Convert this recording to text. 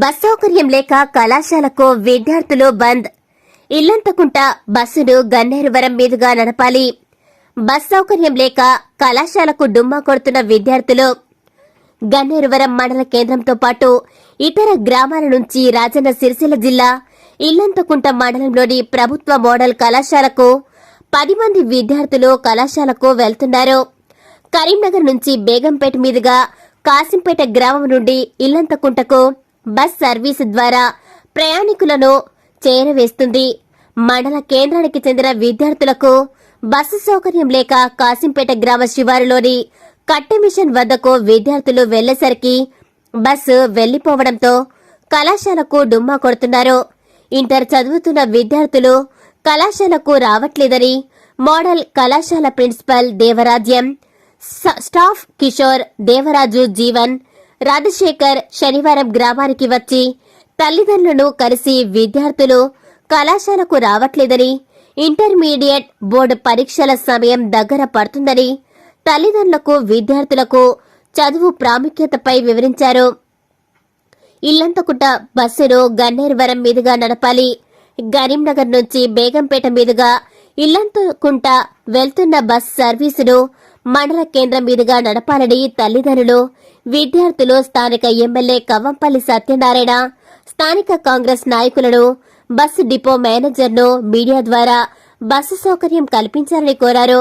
Bus సౌకర్యం లేక కళాశాలకు విద్యార్థులు బంద్. ఇల్లంతకుంట బస్సును గన్నేరువరం మీదుగా నడపాలి. బస్ సౌకర్యం లేక కళాశాలకు డుమ్మా కొడుతున్న విద్యార్థులు గన్నేరువరం మండల కేంద్రంతో పాటు ఇతర గ్రామాల నుంచి రాజన్న సిరిసిల్ల జిల్లా ఇల్లంతకుంట మండలంలోని ప్రభుత్వ మోడల్ కళాశాలకు పది మంది విద్యార్థులు కళాశాలకు వెళ్తున్నారు. కరీంనగర్ నుంచి బేగంపేట మీదుగా కాసింపేట గ్రామం నుండి ఇల్లంతకుంటకు బస్ సర్వీసు ద్వారా ప్రయాణికులను చేరవేస్తుంది. మండల కేంద్రానికి చెందిన విద్యార్థులకు బస్సు సౌకర్యం లేక కాసింపేట గ్రామ శివారులోని కట్టె మిషన్ వద్దకు విద్యార్థులు వెళ్ళేసరికి బస్సు వెళ్ళిపోవడంతో కళాశాలకు డుమ్మా కొడుతున్నారు. ఇంటర్ చదువుతున్న విద్యార్థులు కళాశాలకు రావట్లేదని మోడల్ కళాశాల ప్రిన్సిపల్ దేవరాజ్యం స్టాఫ్ కిషోర్ దేవరాజు జీవన్ రాజశేఖర్ శనివారం గ్రామానికి వచ్చి తల్లిదండ్రులను కలిసి విద్యార్థులు కళాశాలకు రావట్లేదని ఇంటర్మీడియట్ బోర్డు పరీక్షల సమయం దగ్గర పడుతుందని తల్లిదండ్రులకు విద్యార్థులకు చదువు ప్రాముఖ్యతపై వివరించారు. ఇల్లంతకుట బస్సును గన్నేరువరం మీదుగా నడపాలి. గరీంనగర్ నుంచి బేగంపేట మీదుగా ఇల్లంతకుంటా వెళ్తున్న బస్ సర్వీసును మండల కేంద్రం మీదుగా నడపాలని తల్లిదండ్రులు విద్యార్థులు స్థానిక ఎమ్మెల్యే కవ్వంపల్లి సత్యనారాయణ స్థానిక కాంగ్రెస్ నాయకులను బస్సు డిపో మేనేజర్ను మీడియా ద్వారా బస్సు సౌకర్యం కల్పించాలని కోరారు.